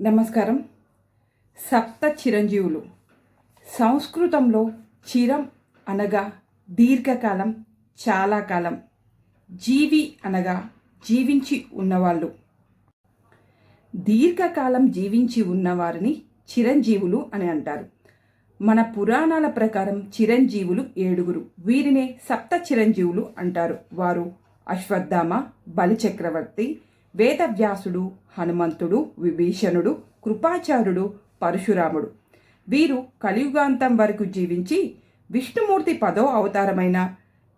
నమస్కారం. సప్త చిరంజీవులు. సంస్కృతంలో చిరం అనగా దీర్ఘకాలం చాలా కాలం. జీవి అనగా జీవించి ఉన్నవాళ్ళు. దీర్ఘకాలం జీవించి ఉన్నవారిని చిరంజీవులు అని అంటారు. మన పురాణాల ప్రకారం చిరంజీవులు ఏడుగురు. వీరినే సప్త చిరంజీవులు అంటారు. వారు అశ్వత్థామ బలిచక్రవర్తి వేదవ్యాసుడు హనుమంతుడు విభీషణుడు కృపాచార్యుడు పరశురాముడు. వీరు కలియుగాంతం వరకు జీవించి విష్ణుమూర్తి పదో అవతారమైన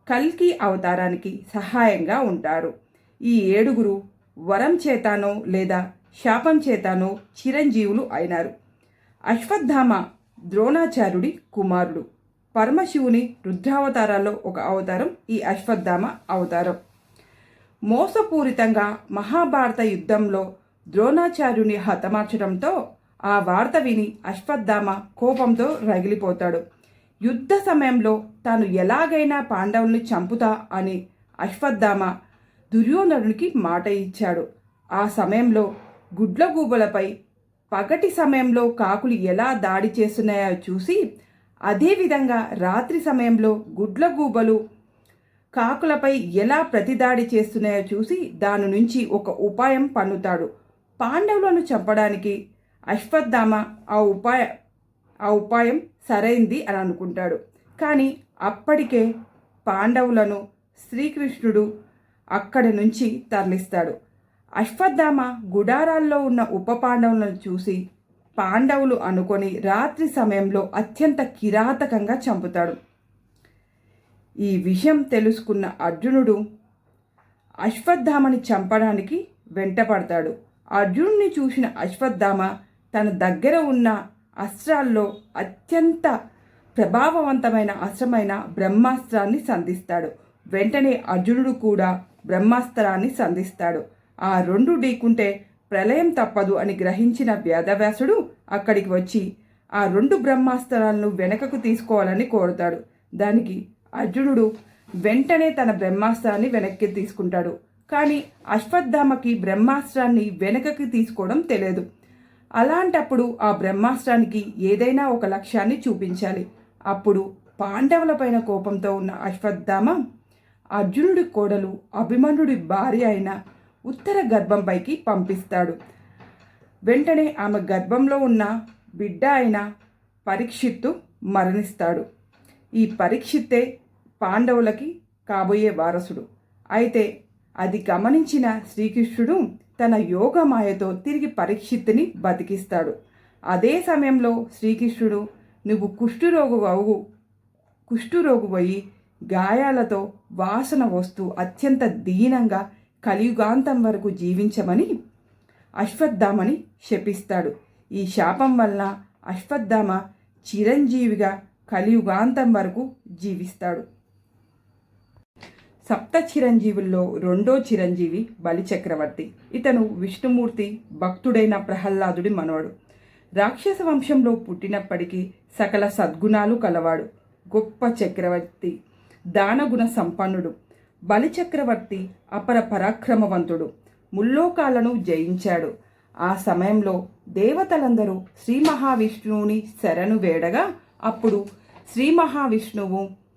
కల్కి అవతారానికి సహాయంగా ఉంటారు. ఈ ఏడుగురు వరం చేతానో లేదా శాపం చేతానో చిరంజీవులు అయినారు. అశ్వత్థామ ద్రోణాచార్యుడి కుమారుడు. పరమశివుని రుద్రావతారాల్లో ఒక అవతారం ఈ అశ్వత్థామ అవతారం. మోసపూరితంగా మహాభారత యుద్ధంలో ద్రోణాచార్యుని హతమార్చడంతో ఆ వార్త విని అశ్వత్థామ కోపంతో రగిలిపోతాడు. యుద్ధ సమయంలో తాను ఎలాగైనా పాండవుల్ని చంపుతా అని అశ్వత్థామ దుర్యోధనుడికి మాట ఇచ్చాడు. ఆ సమయంలో గుడ్లగూబలపై పగటి సమయంలో కాకులు ఎలా దాడి చేస్తున్నాయో చూసి అదేవిధంగా రాత్రి సమయంలో గుడ్లగూబలు కాకులపై ఎలా ప్రతిదాడి చేస్తున్నాయో చూసి దాని నుంచి ఒక ఉపాయం పన్నుతాడు. పాండవులను చంపడానికి అశ్వత్థామ ఆ ఉపాయ ఆ ఉపాయం సరైంది అని అనుకుంటాడు. కానీ అప్పటికే పాండవులను శ్రీకృష్ణుడు అక్కడి నుంచి తరలిస్తాడు. అశ్వత్థామ గుడారాల్లో ఉన్న ఉప పాండవులను చూసి పాండవులు అనుకొని రాత్రి సమయంలో అత్యంత కిరాతకంగా చంపుతాడు. ఈ విషయం తెలుసుకున్న అర్జునుడు అశ్వత్థామని చంపడానికి వెంటపడతాడు. అర్జునుడిని చూసిన అశ్వత్థామ తన దగ్గర ఉన్న అస్త్రాల్లో అత్యంత ప్రభావవంతమైన అస్త్రమైన బ్రహ్మాస్త్రాన్ని సంధిస్తాడు. వెంటనే అర్జునుడు కూడా బ్రహ్మాస్త్రాన్ని సంధిస్తాడు. ఆ రెండు ఢీకుంటే ప్రళయం తప్పదు అని గ్రహించిన వేదవ్యాసుడు అక్కడికి వచ్చి ఆ రెండు బ్రహ్మాస్త్రాలను వెనకకు తీసుకోవాలని కోరుతాడు. దానికి అర్జునుడు వెంటనే తన బ్రహ్మాస్త్రాన్ని వెనక్కి తీసుకుంటాడు. కానీ అశ్వత్థామకి బ్రహ్మాస్త్రాన్ని వెనకకి తీసుకోవడం తెలియదు. అలాంటప్పుడు ఆ బ్రహ్మాస్త్రానికి ఏదైనా ఒక లక్ష్యాన్ని చూపించాలి. అప్పుడు పాండవులపైన కోపంతో ఉన్న అశ్వత్థామ అర్జునుడి కోడలు అభిమన్యుడి భార్య అయిన ఉత్తర గర్భంపైకి పంపిస్తాడు. వెంటనే ఆమె గర్భంలో ఉన్న బిడ్డ అయిన పరీక్షిత్తు మరణిస్తాడు. ఈ పరీక్షిత్తే పాండవులకి కాబోయే వారసుడు. అయితే అది గమనించిన శ్రీకృష్ణుడు తన యోగమాయతో తిరిగి పరీక్షిత్తుని బతికిస్తాడు. అదే సమయంలో శ్రీకృష్ణుడు నువ్వు కుష్ఠురోగు అవు కుష్ఠురోగు పోయి గాయాలతో వాసన వస్తూ అత్యంత దీనంగా కలియుగాంతం వరకు జీవించమని అశ్వత్థామని శపిస్తాడు. ఈ శాపం వలన అశ్వత్థామ చిరంజీవిగా కలియుగాంతం వరకు జీవిస్తాడు. సప్త చిరంజీవుల్లో రెండో చిరంజీవి బలిచక్రవర్తి. ఇతను విష్ణుమూర్తి భక్తుడైన ప్రహ్లాదుడి మనవడు. రాక్షస వంశంలో పుట్టినప్పటికీ సకల సద్గుణాలు కలవాడు. గొప్ప చక్రవర్తి దానగుణ సంపన్నుడు. బలిచక్రవర్తి అపర పరాక్రమవంతుడు. ముల్లోకాలను జయించాడు. ఆ సమయంలో దేవతలందరూ శ్రీ మహావిష్ణువుని శరణు వేడగా అప్పుడు శ్రీ మహావిష్ణువు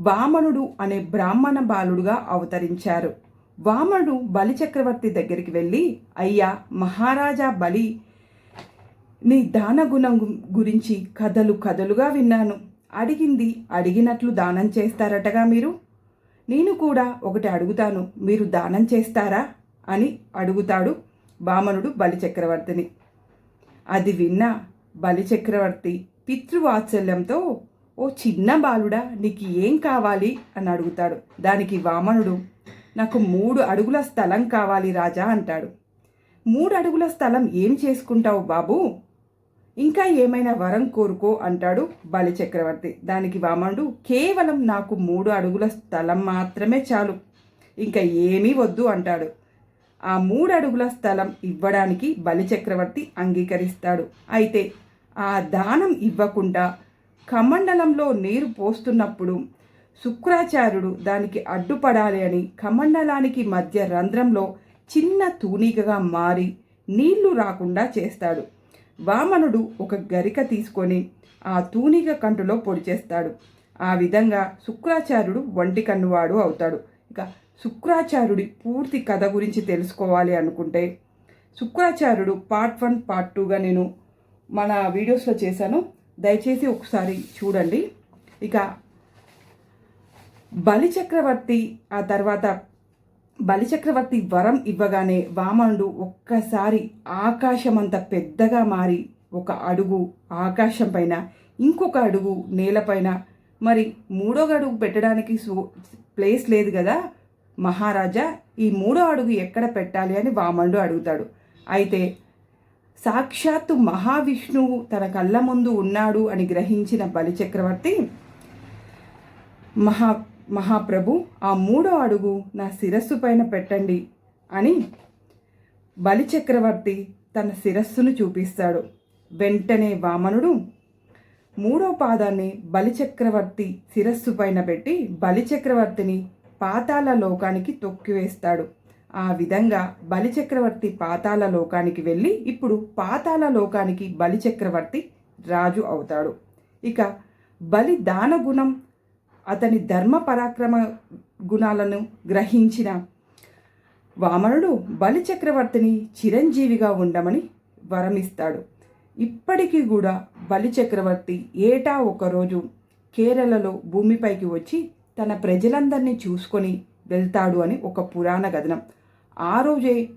వామనుడు అనే బ్రాహ్మణ బాలుడుగా అవతరించారు. వామనుడు బలిచక్రవర్తి దగ్గరికి వెళ్ళి అయ్యా మహారాజా బలి నీ దానగుణం గురించి కథలు కథలుగా విన్నాను. అడిగింది అడిగినట్లు దానం చేస్తారటగా మీరు? నేను కూడా ఒకటి అడుగుతాను మీరు దానం చేస్తారా? అని అడుగుతాడు వామనుడు బలిచక్రవర్తిని. అది విన్న బలిచక్రవర్తి పితృవాత్సల్యంతో ఓ చిన్న బాలుడా నీకు ఏం కావాలి? అని అడుగుతాడు. దానికి వామనుడు నాకు మూడు అడుగుల స్థలం కావాలి రాజా అంటాడు. మూడు అడుగుల స్థలం ఏం చేసుకుంటావు బాబు? ఇంకా ఏమైనా వరం కోరుకో అంటాడు బలి చక్రవర్తి. దానికి వామనుడు కేవలం నాకు మూడు అడుగుల స్థలం మాత్రమే చాలు ఇంకా ఏమీ వద్దు అంటాడు. ఆ మూడు అడుగుల స్థలం ఇవ్వడానికి బలి చక్రవర్తి అంగీకరిస్తాడు. అయితే ఆ దానం ఇవ్వకుండా కమండలంలో నీరు పోస్తున్నప్పుడు శుక్రాచార్యుడు దానికి అడ్డుపడాలి అని కమండలానికి మధ్య రంధ్రంలో చిన్న తూనికగా మారి నీళ్ళు రాకుండా చేస్తాడు. వామనుడు ఒక గరిక తీసుకొని ఆ తూనిక కంటులో పొడి చేస్తాడు. ఆ విధంగా శుక్రాచార్యుడు వంటి కన్నువాడు అవుతాడు. ఇక శుక్రాచార్యుడి పూర్తి కథ గురించి తెలుసుకోవాలి అనుకుంటే శుక్రాచార్యుడు పార్ట్ వన్ పార్ట్ టూగా నేను మన వీడియోస్లో చేశాను. దయచేసి ఒకసారి చూడండి. ఇక బలిచక్రవర్తి ఆ తర్వాత బలిచక్రవర్తి వరం ఇవ్వగానే వామనుడు ఒక్కసారి ఆకాశమంత పెద్దగా మారి ఒక అడుగు ఆకాశం పైన ఇంకొక అడుగు నేలపైన మరి మూడో అడుగు పెట్టడానికి ప్లేస్ లేదు కదా మహారాజా. ఈ మూడో అడుగు ఎక్కడ పెట్టాలి అని వామనుడు అడుగుతాడు. అయితే సాక్షాత్తు మహావిష్ణువు తన కళ్ళ ముందు ఉన్నాడు అని గ్రహించిన బలిచక్రవర్తి మహా మహాప్రభు ఆ మూడో అడుగు నా శిరస్సు పైన పెట్టండి అని బలిచక్రవర్తి తన శిరస్సును చూపిస్తాడు. వెంటనే వామనుడు మూడో పాదాన్ని బలిచక్రవర్తి శిరస్సు పైన పెట్టి బలిచక్రవర్తిని పాతాల లోకానికి తొక్కివేస్తాడు. ఆ విధంగా బలిచక్రవర్తి పాతాల లోకానికి వెళ్ళి ఇప్పుడు పాతాల లోకానికి బలిచక్రవర్తి రాజు అవుతాడు. ఇక బలి దాన గుణం అతని ధర్మ పరాక్రమ గుణాలను గ్రహించిన వామనుడు బలిచక్రవర్తిని చిరంజీవిగా ఉండమని వరమిస్తాడు. ఇప్పటికీ కూడా బలిచక్రవర్తి ఏటా ఒకరోజు కేరళలో భూమిపైకి వచ్చి తన ప్రజలందరినీ చూసుకొని వెళ్తాడు అని ఒక పురాణ కథనం ఆ రోజే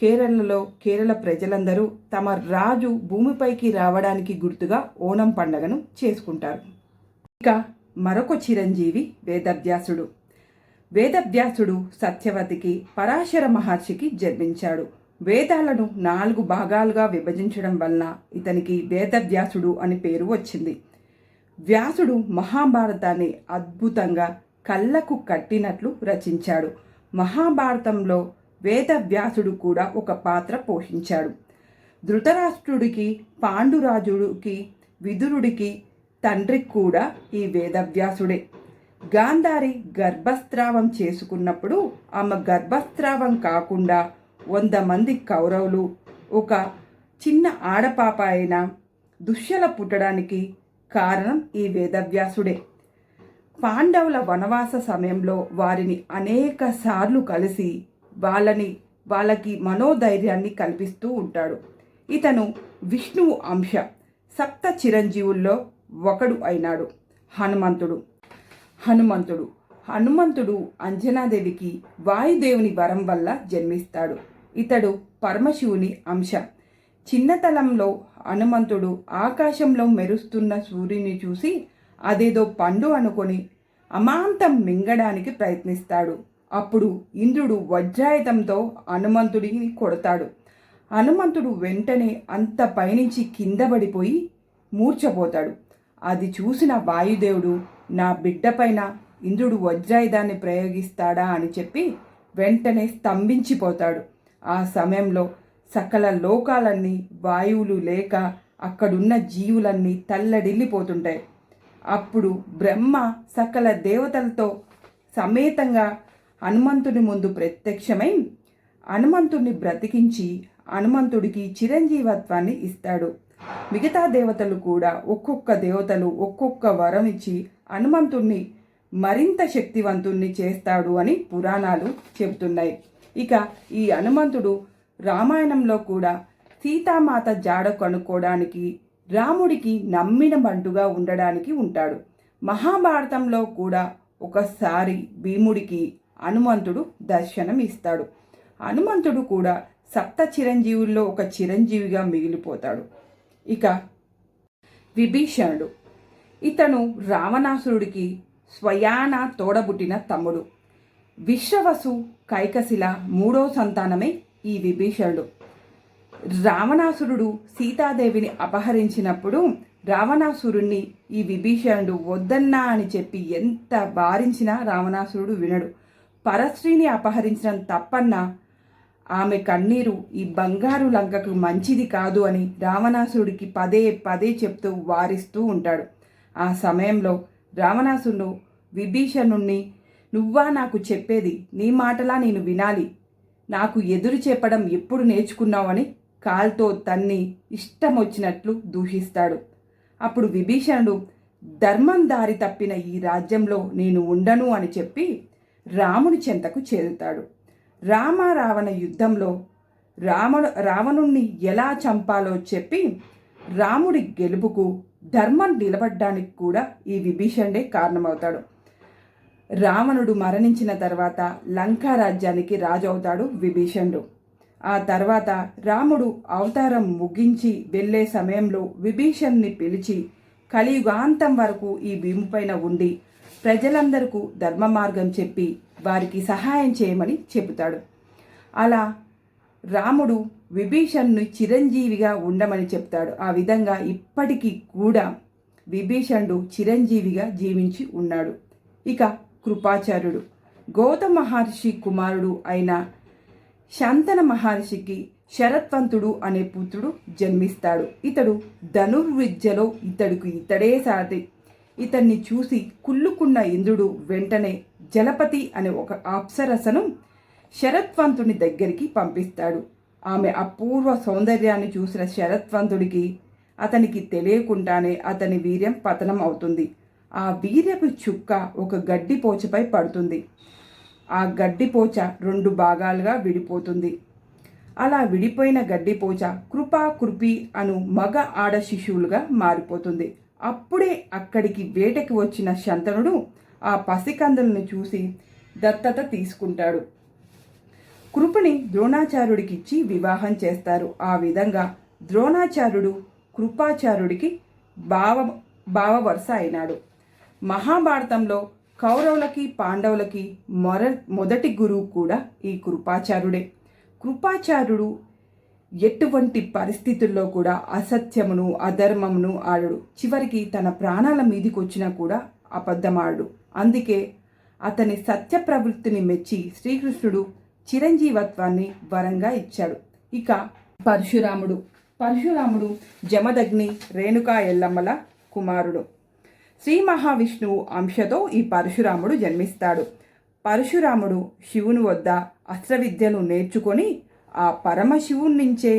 కేరళలో కేరళ ప్రజలందరూ తమ రాజు భూమిపైకి రావడానికి గుర్తుగా ఓణం పండగను చేసుకుంటారు. ఇక మరొక చిరంజీవి వేదవ్యాసుడు. వేదవ్యాసుడు సత్యవతికి పరాశర మహర్షికి జన్మించాడు. వేదాలను నాలుగు భాగాలుగా విభజించడం వలన ఇతనికి వేదవ్యాసుడు అని పేరు వచ్చింది. వ్యాసుడు మహాభారతాన్ని అద్భుతంగా కళ్ళకు కట్టినట్లు రచించాడు. మహాభారతంలో వేదవ్యాసుడు కూడా ఒక పాత్ర పోషించాడు. ధృతరాష్ట్రుడికి పాండురాజుడికి విదురుడికి తండ్రి కూడా ఈ వేదవ్యాసుడే. గాంధారి గర్భస్రావం చేసుకున్నప్పుడు ఆమె గర్భస్రావం కాకుండా వంద మంది కౌరవులు ఒక చిన్న ఆడపాప అయిన దుశ్యల పుట్టడానికి కారణం ఈ వేదవ్యాసుడే. పాండవుల వనవాస సమయంలో వారిని అనేక సార్లు కలిసి వాళ్ళని వాళ్ళకి మనోధైర్యాన్ని కల్పిస్తూ ఉంటాడు. ఇతను విష్ణువు అంశ సప్త చిరంజీవుల్లో ఒకడు అయినాడు హనుమంతుడు. హనుమంతుడు. హనుమంతుడు అంజనాదేవికి వాయుదేవుని వరం వల్ల జన్మిస్తాడు. ఇతడు పరమశివుని అంశ. చిన్నతలంలో హనుమంతుడు ఆకాశంలో మెరుస్తున్న సూర్యుని చూసి అదేదో పండు అనుకొని అమాంతం మింగడానికి ప్రయత్నిస్తాడు. అప్పుడు ఇంద్రుడు వజ్రాయుధంతో హనుమంతుడిని కొడతాడు. హనుమంతుడు వెంటనే అంత పైనుంచి కింద పడిపోయి మూర్చపోతాడు అది చూసిన వాయుదేవుడు నా బిడ్డపైన ఇంద్రుడు వజ్రాయుధాన్ని ప్రయోగిస్తాడా? అని చెప్పి వెంటనే స్తంభించిపోతాడు. ఆ సమయంలో సకల లోకాలన్నీ వాయువులు లేక అక్కడున్న జీవులన్నీ తల్లడిల్లిపోతుంటాయి. అప్పుడు బ్రహ్మ సకల దేవతలతో సమేతంగా హనుమంతుని ముందు ప్రత్యక్షమై హనుమంతుడిని బ్రతికించి హనుమంతుడికి చిరంజీవత్వాన్ని ఇస్తాడు. మిగతా దేవతలు కూడా ఒక్కొక్క దేవతలు ఒక్కొక్క వరం ఇచ్చి హనుమంతుణ్ణి మరింత శక్తివంతుణ్ణి చేస్తాడు అని పురాణాలు చెబుతున్నాయి. ఇక ఈ హనుమంతుడు రామాయణంలో కూడా సీతామాత జాడ కనుక్కోవడానికి రాముడికి నమ్మిన బంటుగా ఉండడానికి ఉంటాడు. మహాభారతంలో కూడా ఒకసారి భీముడికి హనుమంతుడు దర్శనం ఇస్తాడు హనుమంతుడు కూడా సప్త చిరంజీవుల్లో ఒక చిరంజీవిగా మిగిలిపోతాడు. ఇక విభీషణుడు. ఇతను రావణాసురుడికి స్వయాన తోడబుట్టిన తమ్ముడు. విశ్వవసు కైకశిల మూడో సంతానమే ఈ విభీషణుడు. రావణాసురుడు సీతాదేవిని అపహరించినప్పుడు రావణాసురుణ్ణి ఈ విభీషణుడు వద్దన్నా అని చెప్పి ఎంత వారించినా రావణాసురుడు వినడు. పరశ్రీని అపహరించడం తప్పన్నా ఆమె కన్నీరు ఈ బంగారు లంకకు మంచిది కాదు అని రావణాసురుడికి పదే పదే చెప్తూ వారిస్తూ ఉంటాడు. ఆ సమయంలో రావణాసురుడు విభీషణుణ్ణి నువ్వా నాకు చెప్పేది నీ మాటలా నేను వినాలి. నాకు ఎదురు చెప్పడం ఎప్పుడు నేర్చుకున్నావని కాల్తో తన్ని ఇష్టం వచ్చినట్లు దూషిస్తాడు. అప్పుడు విభీషణుడు ధర్మం దారి తప్పిన ఈ రాజ్యంలో నేను ఉండను అని చెప్పి రాముని చెంతకు చేరుతాడు. రామ రావణ యుద్ధంలో రాముడు రావణుణ్ణి ఎలా చంపాలో చెప్పి రాముడి గెలుపుకు ధర్మం నిలబడ్డానికి కూడా ఈ విభీషణుడే కారణమవుతాడు. రావణుడు మరణించిన తర్వాత లంకా రాజ్యానికి రాజు అవుతాడు విభీషణుడు. ఆ తర్వాత రాముడు అవతారం ముగించి వెళ్ళే సమయంలో విభీషణ్ణి పిలిచి కలియుగాంతం వరకు ఈ భీముపైన ఉండి ప్రజలందరకు ధర్మ మార్గం చెప్పి వారికి సహాయం చేయమని చెబుతాడు. అలా రాముడు విభీషణ్ను చిరంజీవిగా ఉండమని చెప్తాడు ఆ విధంగా ఇప్పటికీ కూడా విభీషణుడు చిరంజీవిగా జీవించి ఉన్నాడు. ఇక కృపాచార్యుడు. గౌతమ మహర్షి కుమారుడు అయిన శాంతన మహర్షికి శరత్వంతుడు అనే పుత్రుడు జన్మిస్తాడు. ఇతడు ధనుర్విద్యలో ఇతడికి ఇతడే సాధి ఇతన్ని చూసి కుళ్ళుకున్న ఇంద్రుడు వెంటనే జలపతి అనే ఒక అప్సరసను శరత్వంతుని దగ్గరికి పంపిస్తాడు. ఆమె అపూర్వ సౌందర్యాన్ని చూసిన శరత్వంతుడికి అతనికి తెలియకుండానే అతని వీర్యం పతనం అవుతుంది. ఆ వీర్యపు చుక్క ఒక గడ్డిపోచపై పడుతుంది. ఆ గడ్డిపోచ రెండు భాగాలుగా విడిపోతుంది. అలా విడిపోయిన గడ్డిపోచ కృపా కృపి అను మగ ఆడ శిశువులుగా మారిపోతుంది. అప్పుడే అక్కడికి వేటకి వచ్చిన శంతనుడు ఆ పసికందులను చూసి దత్తత తీసుకుంటాడు. కృపని ద్రోణాచార్యుడికి ఇచ్చి వివాహం చేస్తారు. ఆ విధంగా ద్రోణాచార్యుడు కృపాచార్యుడికి భావ భావవరస అయినాడు. మహాభారతంలో కౌరవులకి పాండవులకి మొర మొదటి గురువు కూడా ఈ కృపాచార్యుడే కృపాచార్యుడు ఎటువంటి పరిస్థితుల్లో కూడా అసత్యమును అధర్మమును ఆడడు. చివరికి తన ప్రాణాల మీదికి వచ్చినా కూడా అబద్ధమాడు అందుకే అతని సత్య ప్రవృత్తిని మెచ్చి శ్రీకృష్ణుడు చిరంజీవత్వాన్ని వరంగా ఇచ్చాడు. ఇక పరశురాముడు. పరశురాముడు జమదగ్ని రేణుకా ఎల్లమ్మల కుమారుడు. శ్రీ మహావిష్ణువు అంశతో ఈ పరశురాముడు జన్మిస్తాడు. పరశురాముడు శివుని వద్ద అస్త్రవిద్యను నేర్చుకొని ఆ పరమశివుని నుంచే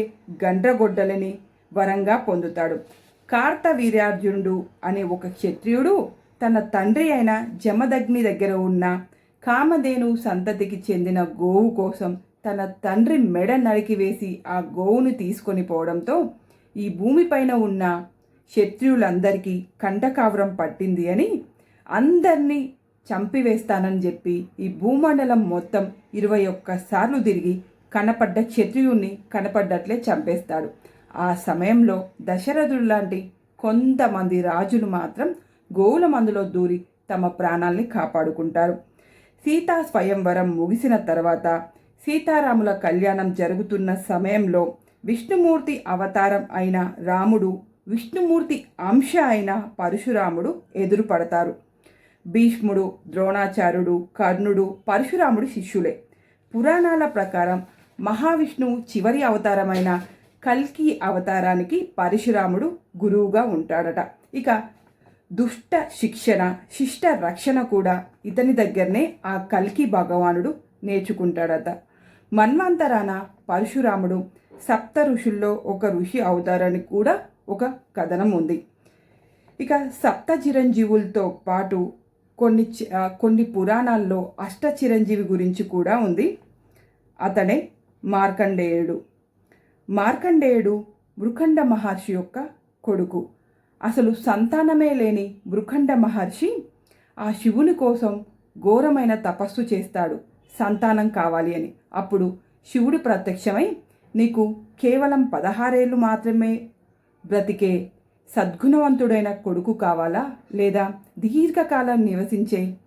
గండ్రగొడ్డలని వరంగా పొందుతాడు. కార్తవీర్యార్జునుడు అనే ఒక క్షత్రియుడు తన తండ్రి అయిన జమదగ్ని దగ్గర ఉన్న కామధేను సంతతికి చెందిన గోవు కోసం తన తండ్రి మెడ నరికివేసి ఆ గోవును తీసుకొని పోవడంతో ఈ భూమిపైన ఉన్న శత్రువులందరికీ కండకావరం పట్టింది అని అందరినీ చంపివేస్తానని చెప్పి ఈ భూమండలం మొత్తం ఇరవై ఒక్కసార్లు తిరిగి కనపడ్డ క్షత్రియుణ్ణి కనపడ్డట్లే చంపేస్తాడు. ఆ సమయంలో దశరథుడు లాంటి కొంతమంది రాజులు మాత్రం గోవుల మందులో దూరి తమ ప్రాణాల్ని కాపాడుకుంటారు. సీతా స్వయంవరం ముగిసిన తర్వాత సీతారాముల కళ్యాణం జరుగుతున్న సమయంలో విష్ణుమూర్తి అవతారం అయిన రాముడు విష్ణుమూర్తి అంశ అయిన పరశురాముడు ఎదురుపడతారు. భీష్ముడు ద్రోణాచార్యుడు కర్ణుడు పరశురాముడు శిష్యులే. పురాణాల ప్రకారం మహావిష్ణువు చివరి అవతారమైన కల్కి అవతారానికి పరశురాముడు గురువుగా ఉంటాడట. ఇక దుష్ట శిక్షణ శిష్ట రక్షణ కూడా ఇతని దగ్గరనే ఆ కల్కి భగవానుడు నేర్చుకుంటాడట. మన్వంతరాన పరశురాముడు సప్త ఋషుల్లో ఒక ఋషి అవతారానికి కూడా ఒక కథనం ఉంది. ఇక సప్త చిరంజీవులతో పాటు కొన్ని కొన్ని పురాణాల్లో అష్ట చిరంజీవి గురించి కూడా ఉంది. అతనే మార్కండేయుడు. మార్కండేయుడు మృఖండ మహర్షి యొక్క కొడుకు. అసలు సంతానమే లేని మృఖండ మహర్షి ఆ శివుని కోసం ఘోరమైన తపస్సు చేస్తాడు. సంతానం కావాలి అని. అప్పుడు శివుడు ప్రత్యక్షమై నీకు కేవలం పదహారేళ్ళు మాత్రమే బ్రతికే సద్గుణవంతుడైన కొడుకు కావాలా లేదా దీర్ఘకాలం నివసించే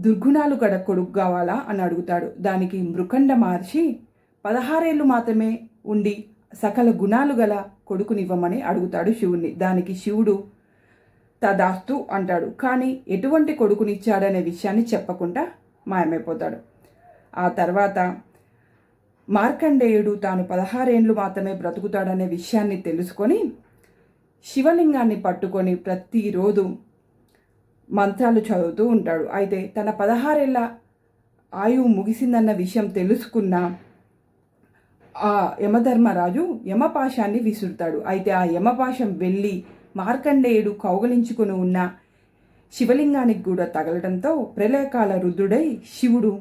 దుర్గుణాలు గడ కొడుకు కావాలా అని అడుగుతాడు. దానికి మృఖండ మహర్షి పదహారేళ్ళు మాత్రమే ఉండి సకల గుణాలు గల కొడుకునివ్వమని అడుగుతాడు శివుణ్ణి. దానికి శివుడు తదాస్తు అంటాడు. కానీ ఎటువంటి కొడుకునిచ్చాడనే విషయాన్ని చెప్పకుండా మాయమైపోతాడు. ఆ తర్వాత మార్కండేయుడు తాను పదహారేండ్లు మాత్రమే బ్రతుకుతాడనే విషయాన్ని తెలుసుకొని శివలింగాన్ని పట్టుకొని ప్రతిరోజు మంత్రాలు చదువుతూ ఉంటాడు. అయితే తన పదహారేళ్ళ ఆయువు ముగిసిందన్న విషయం తెలుసుకున్న ఆ యమధర్మరాజు యమపాశాన్ని విసురుతాడు. అయితే ఆ యమపాశం వెళ్ళి మార్కండేయుడు కౌగలించుకుని ఉన్న శివలింగానికి కూడా తగలడంతో ప్రళయకాల రుద్రుడై శివుడు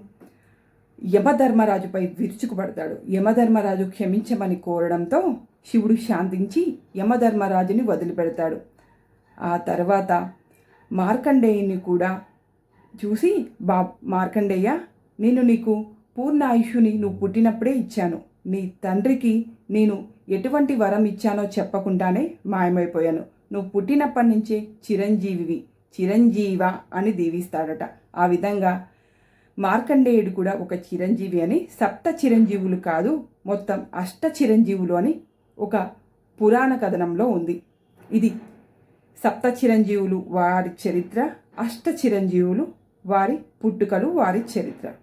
యమధర్మరాజుపై విరుచుకుపడతాడు. యమధర్మరాజు క్షమించమని కోరడంతో శివుడు శాంతించి యమధర్మరాజుని వదిలిపెడతాడు. ఆ తర్వాత మార్కండేయుని కూడా చూసి బా మార్కండేయ నేను నీకు పూర్ణ ఆయుష్ని నువ్వు పుట్టినప్పుడే ఇచ్చాను. నీ తండ్రికి నేను ఎటువంటి వరం ఇచ్చానో చెప్పకుండానే మాయమైపోయాను. నువ్వు పుట్టినప్పటి నుంచే చిరంజీవివి చిరంజీవ అని దీవిస్తాడట. ఆ విధంగా మార్కండేయుడు కూడా ఒక చిరంజీవి అని సప్త చిరంజీవులు కాదు మొత్తం అష్ట చిరంజీవులు అని ఒక పురాణ కథనంలో ఉంది. ఇది సప్త చిరంజీవులు వారి చరిత్ర అష్ట చిరంజీవులు వారి పుట్టుకలు వారి చరిత్ర.